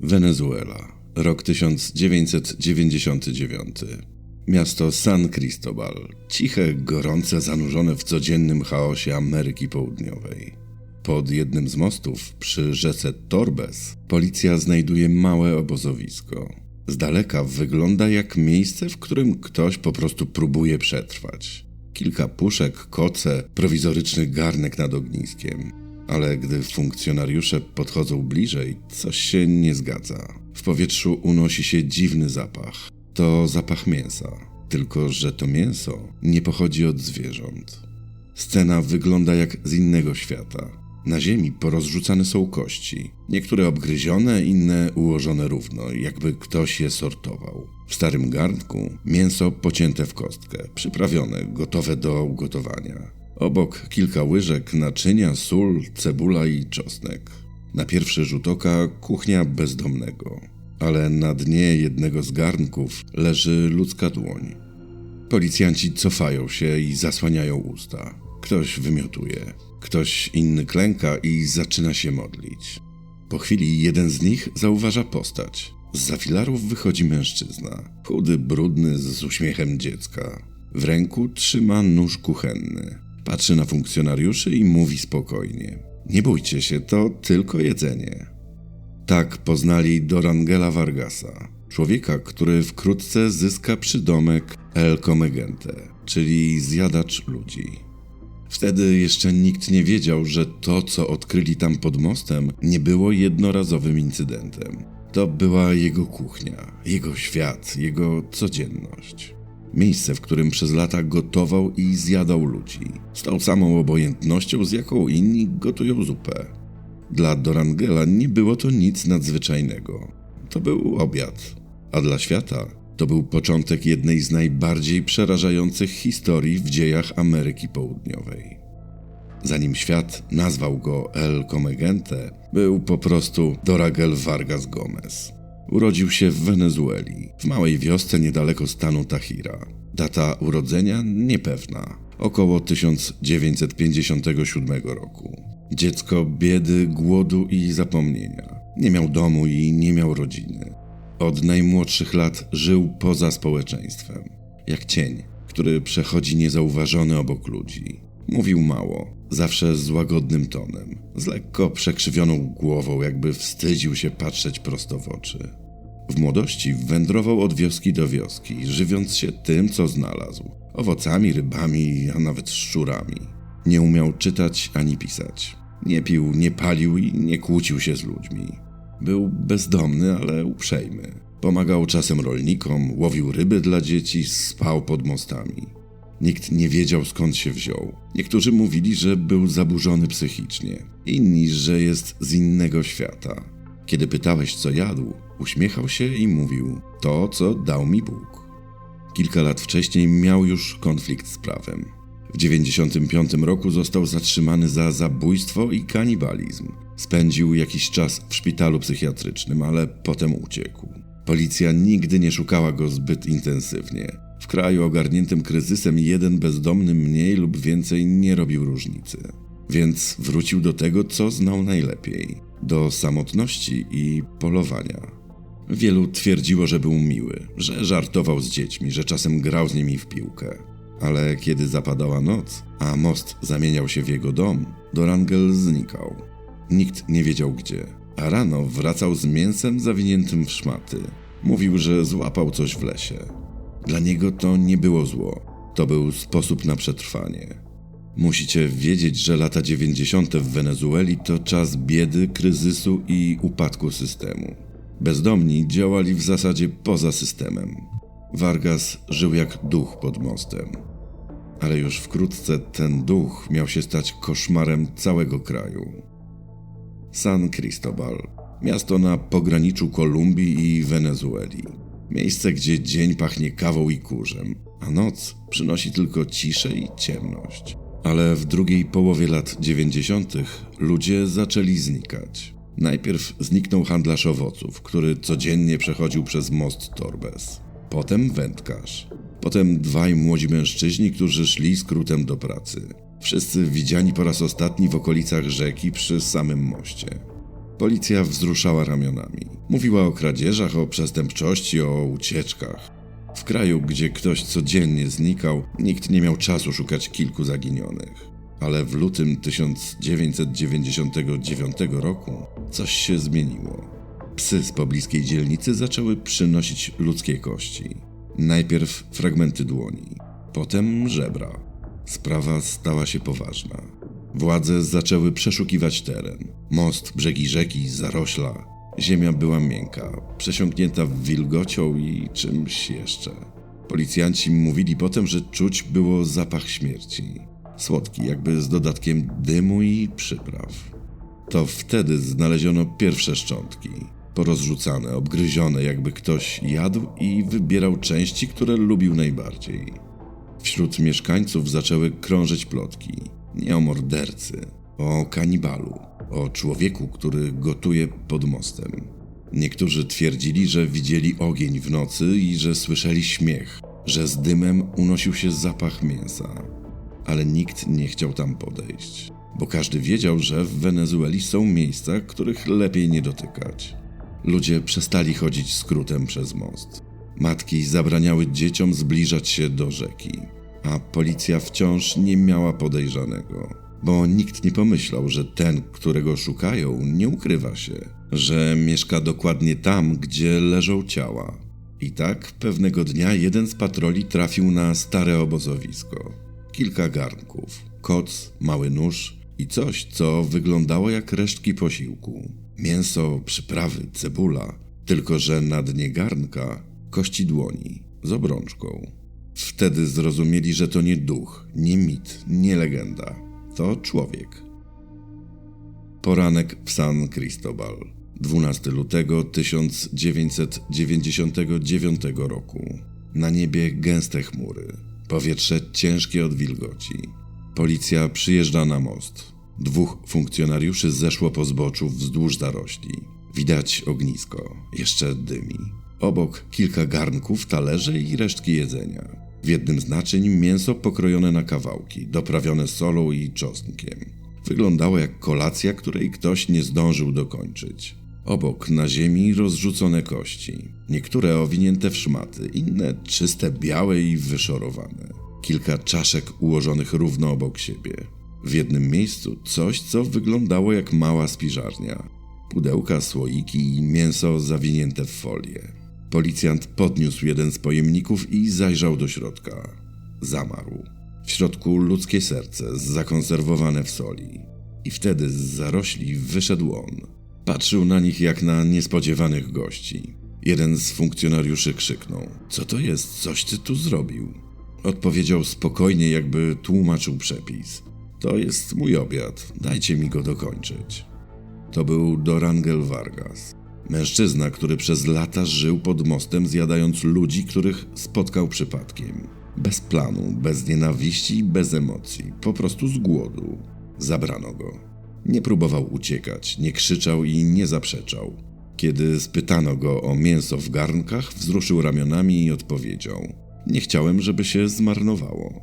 Wenezuela, rok 1999. Miasto San Cristobal, ciche, gorące, zanurzone w codziennym chaosie Ameryki Południowej. Pod jednym z mostów, przy rzece Torbes, policja znajduje małe obozowisko. Z daleka wygląda jak miejsce, w którym ktoś po prostu próbuje przetrwać. Kilka puszek, koce, prowizoryczny garnek nad ogniskiem. Ale gdy funkcjonariusze podchodzą bliżej, coś się nie zgadza. W powietrzu unosi się dziwny zapach. To zapach mięsa. Tylko, że to mięso nie pochodzi od zwierząt. Scena wygląda jak z innego świata. Na ziemi porozrzucane są kości. Niektóre obgryzione, inne ułożone równo, jakby ktoś je sortował. W starym garnku mięso pocięte w kostkę, przyprawione, gotowe do ugotowania. Obok kilka łyżek, naczynia, sól, cebula i czosnek. Na pierwszy rzut oka kuchnia bezdomnego, ale na dnie jednego z garnków leży ludzka dłoń. Policjanci cofają się i zasłaniają usta. Ktoś wymiotuje, ktoś inny klęka i zaczyna się modlić. Po chwili jeden z nich zauważa postać. Z za filarów wychodzi mężczyzna, chudy, brudny, z uśmiechem dziecka. W ręku trzyma nóż kuchenny. Patrzy na funkcjonariuszy i mówi spokojnie: Nie bójcie się, to tylko jedzenie. Tak poznali Dorangela Vargasa, człowieka, który wkrótce zyska przydomek El Comegente, czyli zjadacz ludzi. Wtedy jeszcze nikt nie wiedział, że to, co odkryli tam pod mostem, nie było jednorazowym incydentem. To była jego kuchnia, jego świat, jego codzienność. Miejsce, w którym przez lata gotował i zjadał ludzi. Z tą samą obojętnością, z jaką inni gotują zupę. Dla Dorangela nie było to nic nadzwyczajnego. To był obiad. A dla świata to był początek jednej z najbardziej przerażających historii w dziejach Ameryki Południowej. Zanim świat nazwał go El Comegente, był po prostu Doragel Vargas Gomez. Urodził się w Wenezueli, w małej wiosce niedaleko stanu Tahira. Data urodzenia niepewna, około 1957 roku. Dziecko biedy, głodu i zapomnienia. Nie miał domu i nie miał rodziny. Od najmłodszych lat żył poza społeczeństwem, jak cień, który przechodzi niezauważony obok ludzi. Mówił mało, zawsze z łagodnym tonem, z lekko przekrzywioną głową, jakby wstydził się patrzeć prosto w oczy. W młodości wędrował od wioski do wioski, żywiąc się tym, co znalazł owocami, rybami, a nawet szczurami. Nie umiał czytać ani pisać. Nie pił, nie palił i nie kłócił się z ludźmi. Był bezdomny, ale uprzejmy. Pomagał czasem rolnikom, łowił ryby dla dzieci, spał pod mostami. Nikt nie wiedział skąd się wziął. Niektórzy mówili, że był zaburzony psychicznie, inni, że jest z innego świata. Kiedy pytałeś, co jadł, uśmiechał się i mówił: To, co dał mi Bóg. Kilka lat wcześniej miał już konflikt z prawem. W 1995 roku został zatrzymany za zabójstwo i kanibalizm. Spędził jakiś czas w szpitalu psychiatrycznym, ale potem uciekł. Policja nigdy nie szukała go zbyt intensywnie. W kraju ogarniętym kryzysem jeden bezdomny mniej lub więcej nie robił różnicy. Więc wrócił do tego, co znał najlepiej do samotności i polowania. Wielu twierdziło, że był miły, że żartował z dziećmi, że czasem grał z nimi w piłkę. Ale kiedy zapadała noc, a most zamieniał się w jego dom, Dorangel znikał. Nikt nie wiedział gdzie, a rano wracał z mięsem zawiniętym w szmaty. Mówił, że złapał coś w lesie. Dla niego to nie było zło, to był sposób na przetrwanie. Musicie wiedzieć, że lata 90. w Wenezueli to czas biedy, kryzysu i upadku systemu. Bezdomni działali w zasadzie poza systemem. Vargas żył jak duch pod mostem. Ale już wkrótce ten duch miał się stać koszmarem całego kraju. San Cristobal, miasto na pograniczu Kolumbii i Wenezueli. Miejsce, gdzie dzień pachnie kawą i kurzem, a noc przynosi tylko ciszę i ciemność. Ale w drugiej połowie lat 90. ludzie zaczęli znikać. Najpierw zniknął handlarz owoców, który codziennie przechodził przez most Torbes. Potem wędkarz. Potem dwaj młodzi mężczyźni, którzy szli skrótem do pracy. Wszyscy widziani po raz ostatni w okolicach rzeki przy samym moście. Policja wzruszała ramionami. Mówiła o kradzieżach, o przestępczości, o ucieczkach. W kraju, gdzie ktoś codziennie znikał, nikt nie miał czasu szukać kilku zaginionych. Ale w lutym 1999 roku coś się zmieniło. Psy z pobliskiej dzielnicy zaczęły przynosić ludzkie kości. Najpierw fragmenty dłoni, potem żebra. Sprawa stała się poważna. Władze zaczęły przeszukiwać teren. Most, brzegi rzeki, zarośla. Ziemia była miękka, przesiąknięta wilgocią i czymś jeszcze. Policjanci mówili potem, że czuć było zapach śmierci. Słodki, jakby z dodatkiem dymu i przypraw. To wtedy znaleziono pierwsze szczątki. Porozrzucane, obgryzione, jakby ktoś jadł i wybierał części, które lubił najbardziej. Wśród mieszkańców zaczęły krążyć plotki. Nie o mordercy, o kanibalu, o człowieku, który gotuje pod mostem. Niektórzy twierdzili, że widzieli ogień w nocy i że słyszeli śmiech, że z dymem unosił się zapach mięsa. Ale nikt nie chciał tam podejść, bo każdy wiedział, że w Wenezueli są miejsca, których lepiej nie dotykać. Ludzie przestali chodzić skrótem przez most. Matki zabraniały dzieciom zbliżać się do rzeki, a policja wciąż nie miała podejrzanego, bo nikt nie pomyślał, że ten, którego szukają, nie ukrywa się, że mieszka dokładnie tam, gdzie leżą ciała. I tak pewnego dnia jeden z patroli trafił na stare obozowisko. Kilka garnków, koc, mały nóż i coś, co wyglądało jak resztki posiłku. Mięso, przyprawy, cebula, tylko że na dnie garnka kości dłoni z obrączką. Wtedy zrozumieli, że to nie duch, nie mit, nie legenda. To człowiek. Poranek w San Cristobal. 12 lutego 1999 roku. Na niebie gęste chmury. Powietrze ciężkie od wilgoci. Policja przyjeżdża na most. Dwóch funkcjonariuszy zeszło po zboczu wzdłuż zarośli. Widać ognisko, jeszcze dymi. Obok kilka garnków, talerze i resztki jedzenia. W jednym z naczyń mięso pokrojone na kawałki, doprawione solą i czosnkiem. Wyglądało jak kolacja, której ktoś nie zdążył dokończyć. Obok na ziemi rozrzucone kości. Niektóre owinięte w szmaty, inne czyste, białe i wyszorowane. Kilka czaszek ułożonych równo obok siebie. W jednym miejscu coś, co wyglądało jak mała spiżarnia. Pudełka, słoiki i mięso zawinięte w folię. Policjant podniósł jeden z pojemników i zajrzał do środka. Zamarł. W środku ludzkie serce, zakonserwowane w soli. I wtedy z zarośli wyszedł on. Patrzył na nich jak na niespodziewanych gości. Jeden z funkcjonariuszy krzyknął: Co to jest? Coś ty tu zrobił? Odpowiedział spokojnie, jakby tłumaczył przepis. To jest mój obiad, dajcie mi go dokończyć. To był Dorangel Vargas. Mężczyzna, który przez lata żył pod mostem, zjadając ludzi, których spotkał przypadkiem. Bez planu, bez nienawiści, bez emocji, po prostu z głodu. Zabrano go. Nie próbował uciekać, nie krzyczał i nie zaprzeczał. Kiedy spytano go o mięso w garnkach, wzruszył ramionami i odpowiedział: Nie chciałem, żeby się zmarnowało.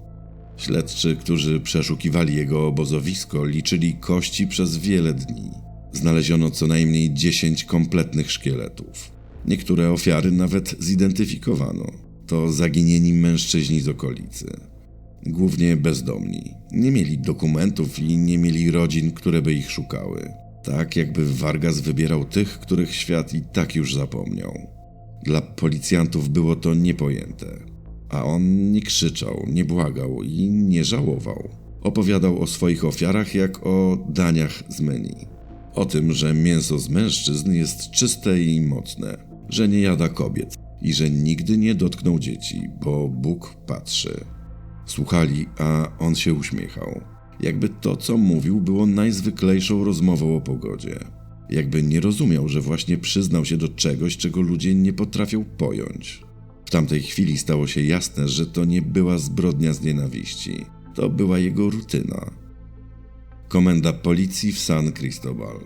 Śledczy, którzy przeszukiwali jego obozowisko, liczyli kości przez wiele dni. Znaleziono co najmniej 10 kompletnych szkieletów. Niektóre ofiary nawet zidentyfikowano. To zaginieni mężczyźni z okolicy. Głównie bezdomni. Nie mieli dokumentów i nie mieli rodzin, które by ich szukały. Tak jakby Vargas wybierał tych, których świat i tak już zapomniał. Dla policjantów było to niepojęte. A on nie krzyczał, nie błagał i nie żałował. Opowiadał o swoich ofiarach jak o daniach z menu. O tym, że mięso z mężczyzn jest czyste i mocne, że nie jada kobiet i że nigdy nie dotknął dzieci, bo Bóg patrzy. Słuchali, a on się uśmiechał. Jakby to, co mówił, było najzwyklejszą rozmową o pogodzie. Jakby nie rozumiał, że właśnie przyznał się do czegoś, czego ludzie nie potrafią pojąć. W tamtej chwili stało się jasne, że to nie była zbrodnia z nienawiści. To była jego rutyna. Komenda policji w San Cristobal.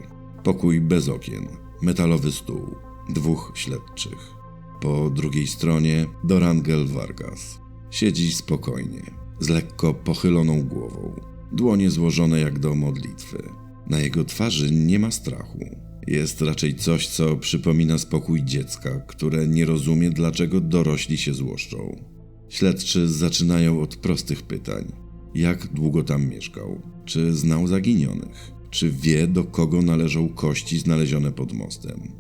Pokój bez okien. Metalowy stół. Dwóch śledczych. Po drugiej stronie Dorangel Vargas. Siedzi spokojnie, z lekko pochyloną głową. Dłonie złożone jak do modlitwy. Na jego twarzy nie ma strachu. Jest raczej coś, co przypomina spokój dziecka, które nie rozumie, dlaczego dorośli się złoszczą. Śledczy zaczynają od prostych pytań. Jak długo tam mieszkał? Czy znał zaginionych? Czy wie, do kogo należą kości znalezione pod mostem?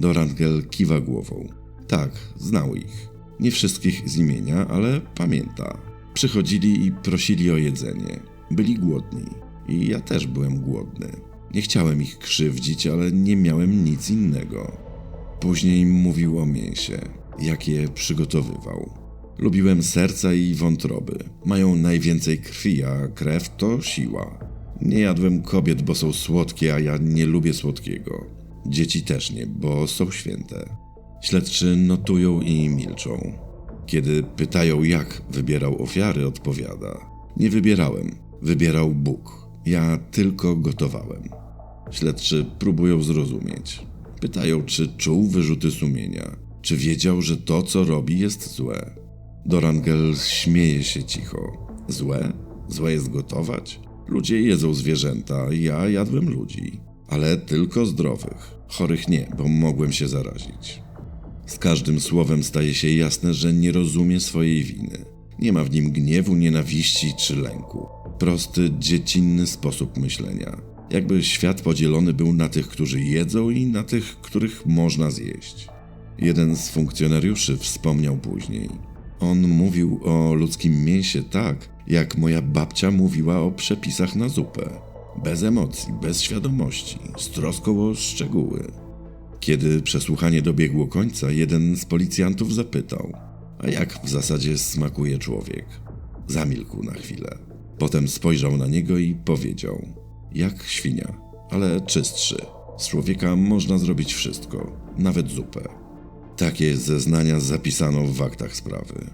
Dorangel kiwa głową. Tak, znał ich. Nie wszystkich z imienia, ale pamięta. Przychodzili i prosili o jedzenie. Byli głodni. I ja też byłem głodny. Nie chciałem ich krzywdzić, ale nie miałem nic innego. Później mówił o mięsie, jak je przygotowywał. Lubiłem serca i wątroby. Mają najwięcej krwi, a krew to siła. Nie jadłem kobiet, bo są słodkie, a ja nie lubię słodkiego. Dzieci też nie, bo są święte. Śledczy notują i milczą. Kiedy pytają, jak wybierał ofiary, odpowiada: Nie wybierałem, wybierał Bóg. Ja tylko gotowałem. Śledczy próbują zrozumieć. Pytają, czy czuł wyrzuty sumienia, czy wiedział, że to, co robi, jest złe. Dorangel śmieje się cicho. Złe? Złe jest gotować? Ludzie jedzą zwierzęta, ja jadłem ludzi. Ale tylko zdrowych. Chorych nie, bo mogłem się zarazić. Z każdym słowem staje się jasne, że nie rozumie swojej winy. Nie ma w nim gniewu, nienawiści czy lęku. Prosty, dziecinny sposób myślenia. Jakby świat podzielony był na tych, którzy jedzą i na tych, których można zjeść. Jeden z funkcjonariuszy wspomniał później. On mówił o ludzkim mięsie tak, jak moja babcia mówiła o przepisach na zupę. Bez emocji, bez świadomości, z troską o szczegóły. Kiedy przesłuchanie dobiegło końca, jeden z policjantów zapytał: A jak w zasadzie smakuje człowiek? Zamilkł na chwilę. Potem spojrzał na niego i powiedział: Jak świnia, ale czystszy. Z człowieka można zrobić wszystko, nawet zupę. Takie zeznania zapisano w aktach sprawy.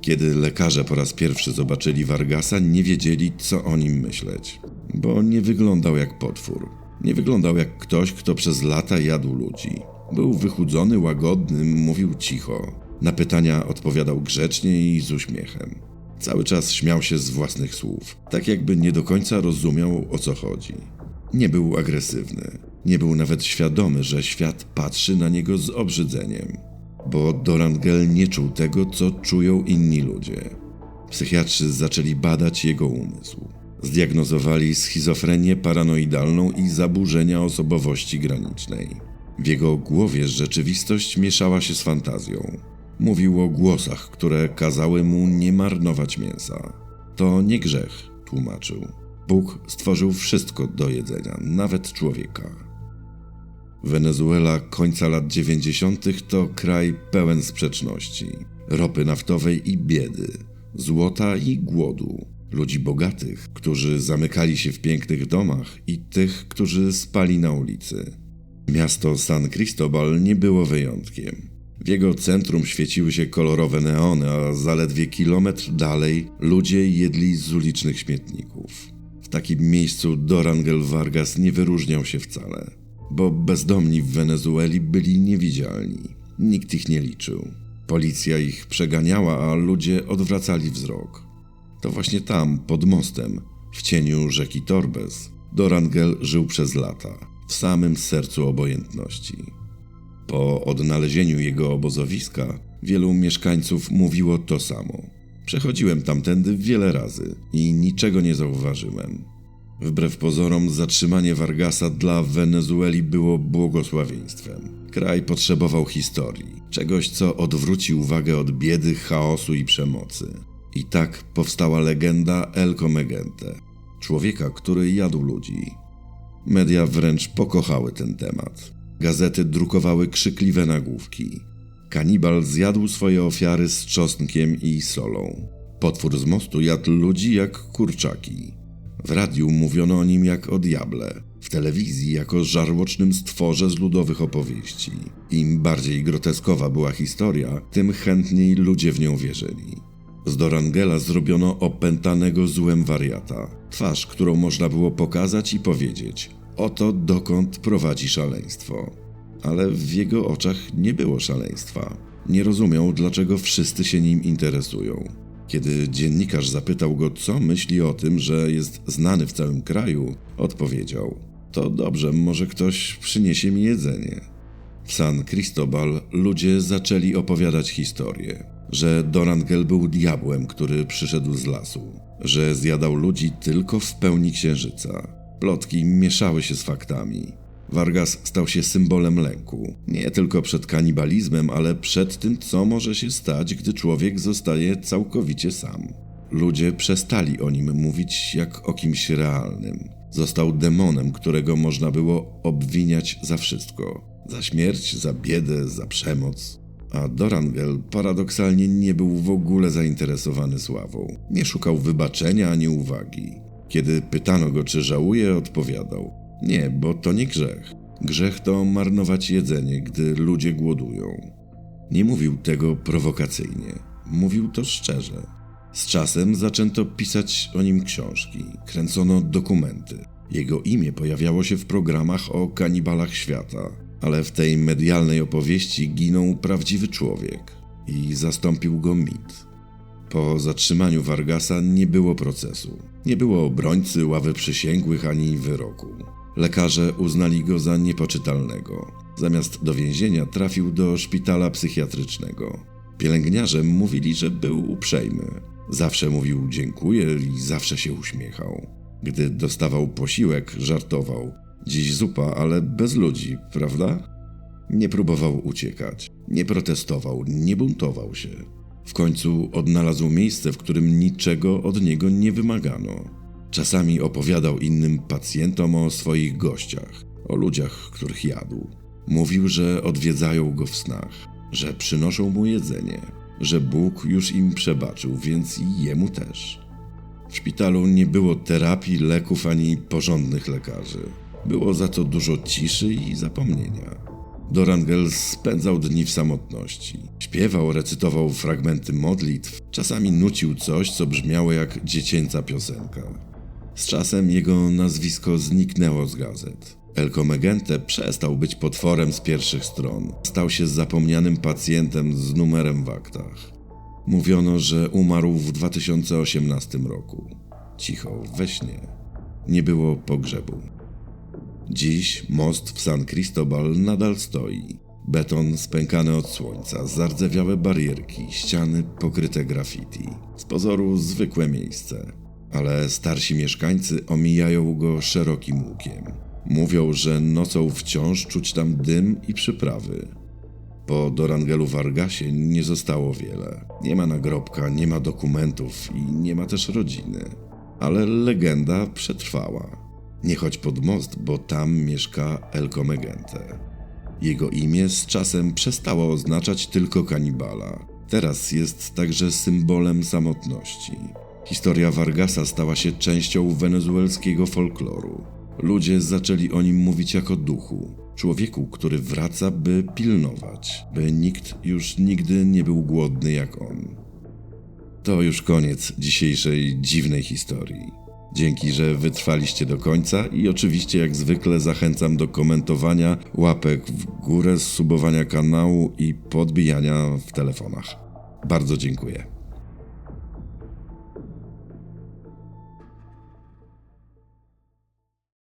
Kiedy lekarze po raz pierwszy zobaczyli Vargasa, nie wiedzieli, co o nim myśleć, bo nie wyglądał jak potwór. Nie wyglądał jak ktoś, kto przez lata jadł ludzi. Był wychudzony, łagodny, mówił cicho. Na pytania odpowiadał grzecznie i z uśmiechem. Cały czas śmiał się z własnych słów, tak jakby nie do końca rozumiał o co chodzi. Nie był agresywny, nie był nawet świadomy, że świat patrzy na niego z obrzydzeniem, bo Dorangel nie czuł tego, co czują inni ludzie. Psychiatrzy zaczęli badać jego umysł. Zdiagnozowali schizofrenię paranoidalną i zaburzenia osobowości granicznej. W jego głowie rzeczywistość mieszała się z fantazją. Mówił o głosach, które kazały mu nie marnować mięsa. To nie grzech, tłumaczył. Bóg stworzył wszystko do jedzenia, nawet człowieka. Wenezuela końca lat 90. to kraj pełen sprzeczności, ropy naftowej i biedy, złota i głodu, ludzi bogatych, którzy zamykali się w pięknych domach i tych, którzy spali na ulicy. Miasto San Cristobal nie było wyjątkiem. W jego centrum świeciły się kolorowe neony, a zaledwie kilometr dalej ludzie jedli z ulicznych śmietników. W takim miejscu Dorangel Vargas nie wyróżniał się wcale, bo bezdomni w Wenezueli byli niewidzialni. Nikt ich nie liczył. Policja ich przeganiała, a ludzie odwracali wzrok. To właśnie tam, pod mostem, w cieniu rzeki Torbes, Dorangel żył przez lata, w samym sercu obojętności. Po odnalezieniu jego obozowiska, wielu mieszkańców mówiło to samo. Przechodziłem tamtędy wiele razy i niczego nie zauważyłem. Wbrew pozorom, zatrzymanie Vargasa dla Wenezueli było błogosławieństwem. Kraj potrzebował historii, czegoś, co odwróci uwagę od biedy, chaosu i przemocy. I tak powstała legenda El Comegente, człowieka, który jadł ludzi. Media wręcz pokochały ten temat. Gazety drukowały krzykliwe nagłówki. Kanibal zjadł swoje ofiary z czosnkiem i solą. Potwór z mostu jadł ludzi jak kurczaki. W radiu mówiono o nim jak o diable, w telewizji jako żarłocznym stworze z ludowych opowieści. Im bardziej groteskowa była historia, tym chętniej ludzie w nią wierzyli. Z Dorangela zrobiono opętanego złem wariata, twarz, którą można było pokazać i powiedzieć: Oto dokąd prowadzi szaleństwo. Ale w jego oczach nie było szaleństwa. Nie rozumiał, dlaczego wszyscy się nim interesują. Kiedy dziennikarz zapytał go, co myśli o tym, że jest znany w całym kraju, odpowiedział: To dobrze, może ktoś przyniesie mi jedzenie. W San Cristobal ludzie zaczęli opowiadać historię, że Dorangel był diabłem, który przyszedł z lasu, że zjadał ludzi tylko w pełni księżyca. Plotki mieszały się z faktami. Vargas stał się symbolem lęku, nie tylko przed kanibalizmem, ale przed tym, co może się stać, gdy człowiek zostaje całkowicie sam. Ludzie przestali o nim mówić jak o kimś realnym. Został demonem, którego można było obwiniać za wszystko: za śmierć, za biedę, za przemoc. A Dorangel paradoksalnie nie był w ogóle zainteresowany sławą. Nie szukał wybaczenia ani uwagi. Kiedy pytano go, czy żałuje, odpowiadał: Nie, bo to nie grzech. Grzech to marnować jedzenie, gdy ludzie głodują. Nie mówił tego prowokacyjnie, mówił to szczerze. Z czasem zaczęto pisać o nim książki, kręcono dokumenty. Jego imię pojawiało się w programach o kanibalach świata, ale w tej medialnej opowieści ginął prawdziwy człowiek i zastąpił go mit. Po zatrzymaniu Vargasa nie było procesu. Nie było obrońcy, ławy przysięgłych ani wyroku. Lekarze uznali go za niepoczytalnego. Zamiast do więzienia trafił do szpitala psychiatrycznego. Pielęgniarze mówili, że był uprzejmy. Zawsze mówił dziękuję i zawsze się uśmiechał. Gdy dostawał posiłek, żartował. Dziś zupa, ale bez ludzi, prawda? Nie próbował uciekać, nie protestował, nie buntował się. W końcu odnalazł miejsce, w którym niczego od niego nie wymagano. Czasami opowiadał innym pacjentom o swoich gościach, o ludziach, których jadł. Mówił, że odwiedzają go w snach, że przynoszą mu jedzenie, że Bóg już im przebaczył, więc i jemu też. W szpitalu nie było terapii, leków ani porządnych lekarzy. Było za to dużo ciszy i zapomnienia. Dorangel spędzał dni w samotności. Śpiewał, recytował fragmenty modlitw, czasami nucił coś, co brzmiało jak dziecięca piosenka. Z czasem jego nazwisko zniknęło z gazet. El Comegente przestał być potworem z pierwszych stron. Stał się zapomnianym pacjentem z numerem w aktach. Mówiono, że umarł w 2018 roku. Cicho, we śnie. Nie było pogrzebu. Dziś most w San Cristobal nadal stoi. Beton spękany od słońca, zardzewiałe barierki, ściany pokryte graffiti. Z pozoru zwykłe miejsce, ale starsi mieszkańcy omijają go szerokim łukiem. Mówią, że nocą wciąż czuć tam dym i przyprawy. Po Dorangelu Vargasie nie zostało wiele. Nie ma nagrobka, nie ma dokumentów i nie ma też rodziny. Ale legenda przetrwała. Nie chodź pod most, bo tam mieszka El Comegente. Jego imię z czasem przestało oznaczać tylko kanibala. Teraz jest także symbolem samotności. Historia Vargasa stała się częścią wenezuelskiego folkloru. Ludzie zaczęli o nim mówić jako duchu, człowieku, który wraca, by pilnować, by nikt już nigdy nie był głodny jak on. To już koniec dzisiejszej dziwnej historii. Dzięki, że wytrwaliście do końca i oczywiście jak zwykle zachęcam do komentowania, łapek w górę, subowania kanału i podbijania w telefonach. Bardzo dziękuję.